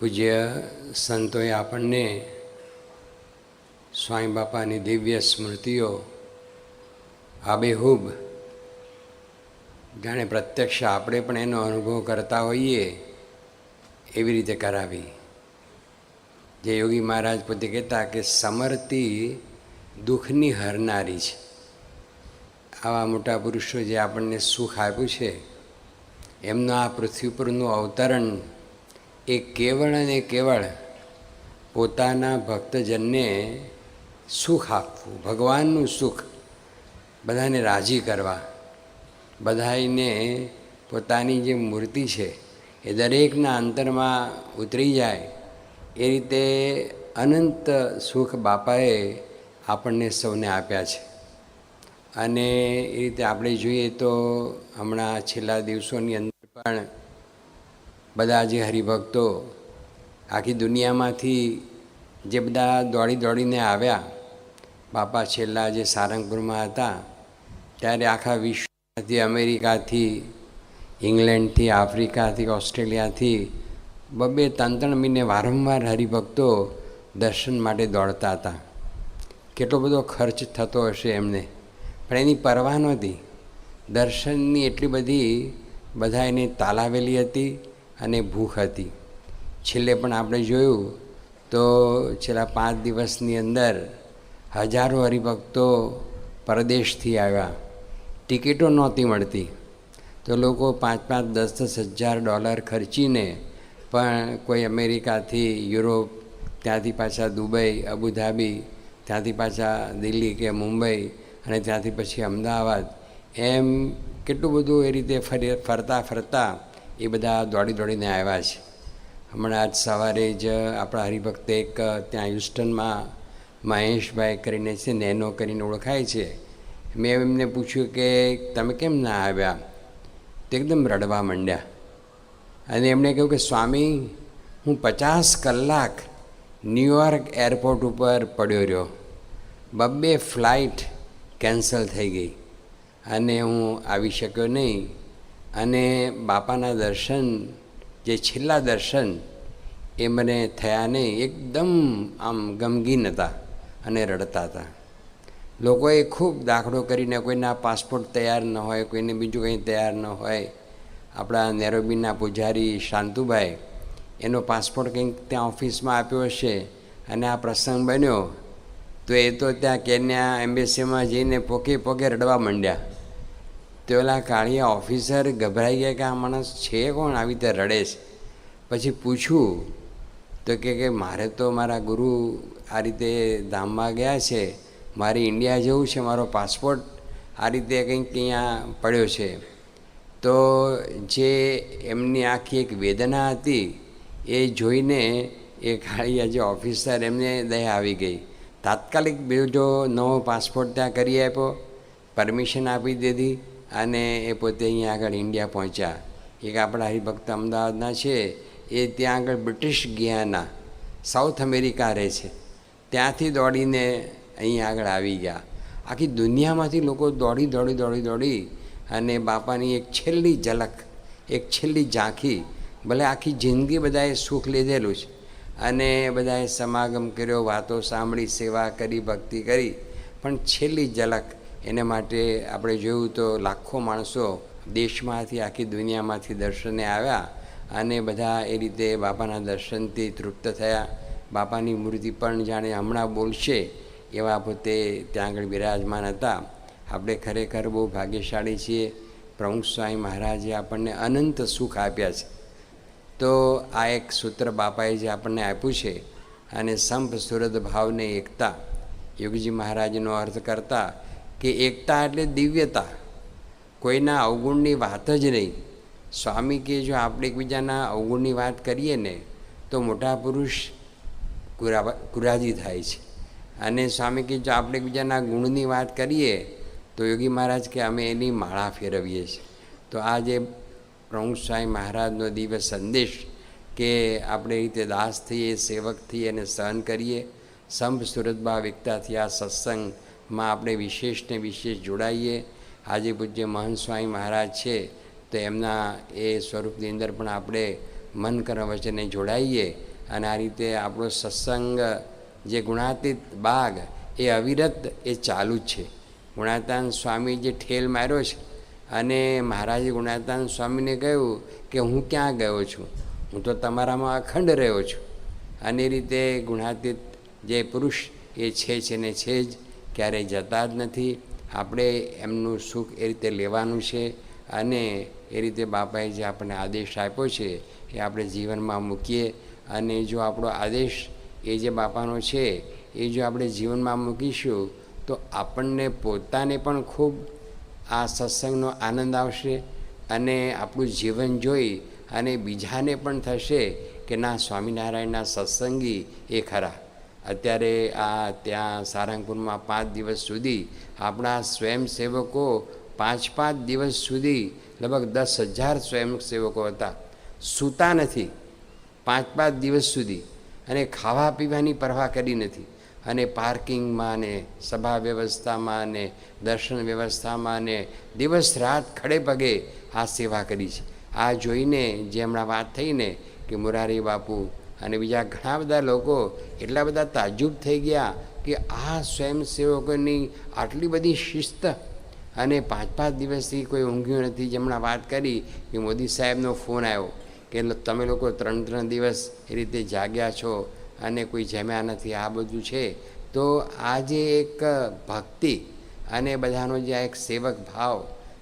પૂજ્ય સંતોએ આપણને સ્વામી બાપાની દિવ્ય સ્મૃતિઓ, આબેહૂબ, જાણે પ્રત્યક્ષ આપણે પણ એનો અનુભવ કરતા હોઈએ, એવી રીતે કરાવી. જે યોગી મહારાજ પોતે કહેતા કે સમર્તિ દુઃખની હરનારી છે. આવા મોટા પુરુષો જે આપણને સુખ આપ્યું છે, એમનું આ પૃથ્વી પરનું અવતરણ એ કેવળ અને કેવળ પોતાના ભક્તજનને સુખ આપવું, ભગવાનનું સુખ બધાને રાજી કરવા બધાને પોતાની જે મૂર્તિ છે એ દરેકના અંતરમાં ઉતરી જાય, એ રીતે અનંત સુખ બાપાએ આપણને સૌને આપ્યા છે. અને એ રીતે આપણે જોઈએ તો હમણાં છેલ્લા દિવસોની અંદર પણ બધા જે હરિભક્તો આખી દુનિયામાંથી જે બધા દોડી દોડીને આવ્યા, બાપા છેલ્લા જે સારંગપુરમાં હતા, ત્યારે આખા વિશ્વમાંથી, અમેરિકાથી, ઇંગ્લેન્ડથી, આફ્રિકાથી, ઓસ્ટ્રેલિયાથી બબે ત્રણ ત્રણ મહિને વારંવાર હરિભક્તો દર્શન માટે દોડતા હતા. કેટલો બધો ખર્ચ થતો હશે એમને. પણ એની પરવા નહોતી. દર્શનની એટલી બધી, બધા એને તાલાવેલી હતી. અને ભૂખ હતી. છેલ્લે પણ આપણે જોયું તો છેલ્લા પાંચ દિવસની અંદર હજારો હરિભક્તો પરદેશથી આવ્યા. ટિકિટો નહોતી મળતી. તો લોકો પાંચ પાંચ દસ દસ હજાર ડોલર ખર્ચીને પણ કોઈ અમેરિકાથી યુરોપ, ત્યાંથી પાછા દુબઈ, અબુધાબી, ત્યાંથી પાછા દિલ્હી કે મુંબઈ અને ત્યાંથી પછી અમદાવાદ એમ કેટલું બધું એ રીતે ફરી ફરતા ફરતા એ બધા દોડી દોડીને આવ્યા છે. હમણાં આજ સવારે જ આપણા હરિભક્ત એક ત્યાં હ્યુસ્ટનમાં મહેશભાઈ કરીને છે, નેનો કરીને ઓળખાય છે. મેં એમને પૂછ્યું કે, તમે કેમ ના આવ્યા? તો એકદમ રડવા માંડ્યા. અને એમણે કહ્યું કે, સ્વામી, હું પચાસ કલાક ન્યુયોર્ક એરપોર્ટ ઉપર પડ્યો રહ્યો. બબ્બે ફ્લાઇટ કેન્સલ થઈ ગઈ. અને હું આવી શક્યો નહીં. અને બાપાના દર્શન, જે છેલ્લા દર્શન, એ મને થયા નહીં. એકદમ આમ ગમગીન હતા અને રડતા હતા. લોકોએ ખૂબ દાખલો કરીને કોઈના પાસપોર્ટ તૈયાર ન હોય, કોઈને બીજું કંઈ તૈયાર ન હોય. આપણા નેરોબીના પૂજારી શાંતુભાઈ, એનો પાસપોર્ટ કંઈક ત્યાં ઓફિસમાં આપ્યો હશે અને આ પ્રસંગ બન્યો. તો એ તો ત્યાં કેન્યા એમ્બેસીમાં જઈને પોકે પોકે રડવા માંડ્યા. તો ઓલા કાળિયા ઓફિસર ગભરાઈ ગયા કે આ માણસ છે કોણ? આવી રીતે રડે છે. પછી પૂછ્યું, તો કે કે મારે તો મારા ગુરુ આ રીતે ધામમાં ગયા છે. મારે ઇન્ડિયા જવું છે, મારો પાસપોર્ટ આ રીતે કંઈક અહીંયા પડ્યો છે. તો જે એમની આખી એક વેદના હતી, એ જોઈને એ કાળિયા જે ઓફિસર એમને દયા આવી ગઈ. તાત્કાલિક બીજો નવો પાસપોર્ટ ત્યાં કરી આપ્યો પરમિશન આપી દીધી. અને એ પોતે અહીંયા આગળ ઇન્ડિયા પહોંચ્યા. એક આપણા હરિભક્ત અમદાવાદના છે, એ ત્યાં આગળ બ્રિટિશ ગિયાના, સાઉથ અમેરિકા રહે છે. ત્યાંથી દોડીને અહીંયા આગળ આવી ગયા. આખી દુનિયામાંથી લોકો દોડી દોડી દોડી દોડી અને બાપાની એક છેલ્લી ઝલક, એક છેલ્લી ઝાંખી, ભલે આખી જિંદગી બધાએ સુખ લીધેલું છે. અને બધાએ સમાગમ કર્યો, વાતો સાંભળી, સેવા કરી, ભક્તિ કરી, પણ છેલ્લી ઝલક એના માટે આપણે જોયું તો લાખો માણસો દેશમાંથી, આખી દુનિયામાંથી દર્શને આવ્યા અને બધા એ રીતે બાપાના દર્શનથી તૃપ્ત થયા. બાપાની મૂર્તિ પણ જાણે હમણાં બોલશે એવા પોતે ત્યાં આગળ બિરાજમાન હતા. આપણે ખરેખર બહુ ભાગ્યશાળી છીએ. પ્રમુખ સ્વામી મહારાજે આપણને અનંત સુખ આપ્યા છે. તો આ એક સૂત્ર બાપાએ જે આપણને આપ્યું છે અને સંપ સુરત ભાવને એકતા. યોગીજી મહારાજનો અર્થ કરતા કે એકતા એટલે દિવ્યતા. કોઈના અવગુણની વાત જ નહીં. સ્વામી કે જો આપણે એકબીજાના અવગુણની વાત કરીએ ને, તો મોટા પુરુષ કુરા કુરાજી થાય છે. અને સ્વામી કે જો આપણે એકબીજાના ગુણની વાત કરીએ, તો યોગી મહારાજ કે અમે એની માળા ફેરવીએ છીએ. તો આ જે પ્રમુખ સ્વામી મહારાજનો દિવ્ય સંદેશ કે આપણે રીતે દાસ થઈએ, સેવક થઈએ અને સહન કરીએ સંભ સુરતભાવ એકતાથી આ સત્સંગમાં આપણે વિશેષને વિશેષ જોડાઈએ. આજે પૂજ્ય મહંત સ્વામી મહારાજ છે, તો એમના એ સ્વરૂપની અંદર પણ આપણે મન કરવા વચને જોડાઈએ. અને આ રીતે આપણો સત્સંગ જે ગુણાતીત બાગ, એ અવિરત એ ચાલુ જ છે. ગુણાતાન સ્વામી જે ઠેલ માર્યો છે, અને મહારાજે ગુણાતાન સ્વામીને કહ્યું કે હું ક્યાં ગયો છું? હું તો તમારામાં અખંડ રહ્યો છું. અને રીતે ગુણાતીત જે પુરુષ એ છે છે ને છે જ ક્યારેય જતા જ નથી. આપણે એમનું સુખ એ રીતે લેવાનું છે અને એ રીતે બાપાએ જે આપણને આદેશ આપ્યો છે એ આપણે જીવનમાં મૂકીએ અને જો આપણો આદેશ એ જે બાપાનો છે એ જો આપણે જીવનમાં મૂકીશું તો આપણને પોતાને પણ ખૂબ આ સત્સંગનો આનંદ આવશે અને આપણું જીવન જોઈ અને બીજાને પણ થશે કે ના સ્વામિનારાયણના સત્સંગી એ ખરા. અત્યારે આ ત્યાં સારંગપુરમાં પાંચ દિવસ સુધી આપણા સ્વયંસેવકો પાંચ પાંચ દિવસ સુધી લગભગ દસ હજાર સ્વયંસેવકો હતા. સૂતા નથી. પાંચ પાંચ દિવસ સુધી. અને ખાવા પીવાની પરવા કરી નથી. અને પાર્કિંગમાં ને સભા વ્યવસ્થામાં ને દર્શન વ્યવસ્થામાં ને દિવસ રાત ખડે પગે આ સેવા કરી છે. આ જોઈને જે હમણાં વાત થઈને કે મુરારી બાપુ અને બીજા ઘણા બધા લોકો એટલા બધા તાજુબ થઈ ગયા કે આ સ્વયંસેવકોની આટલી બધી શિસ્ત અને પાંચ પાંચ દિવસથી કોઈ ઊંઘ્યું નથી. જેમણે વાત કરી કે મોદી સાહેબનો ફોન આવ્યો કે તમે લોકો ત્રણ ત્રણ દિવસ એ રીતે જાગ્યા છો અને કોઈ જમ્યા નથી, આ બધું છે. તો આ જે એક ભક્તિ અને બધાનો જે આ એક સેવક ભાવ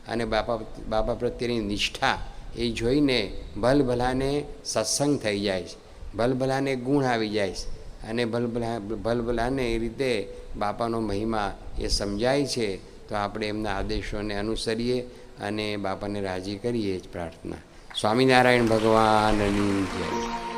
અને બાપા બાપા પ્રત્યેની નિષ્ઠા એ જોઈને ભલભલાને સત્સંગ થઈ જાય છે. ભલભલાને ગુણ આવી જાય છે. અને ભલભલા, ભલભલાને એ રીતે બાપાનો મહિમા એ સમજાય છે, તો આપણે એમના આદેશોને અનુસરીએ અને બાપાને રાજી કરીએ જ પ્રાર્થના. સ્વામિનારાયણ ભગવાનની જય.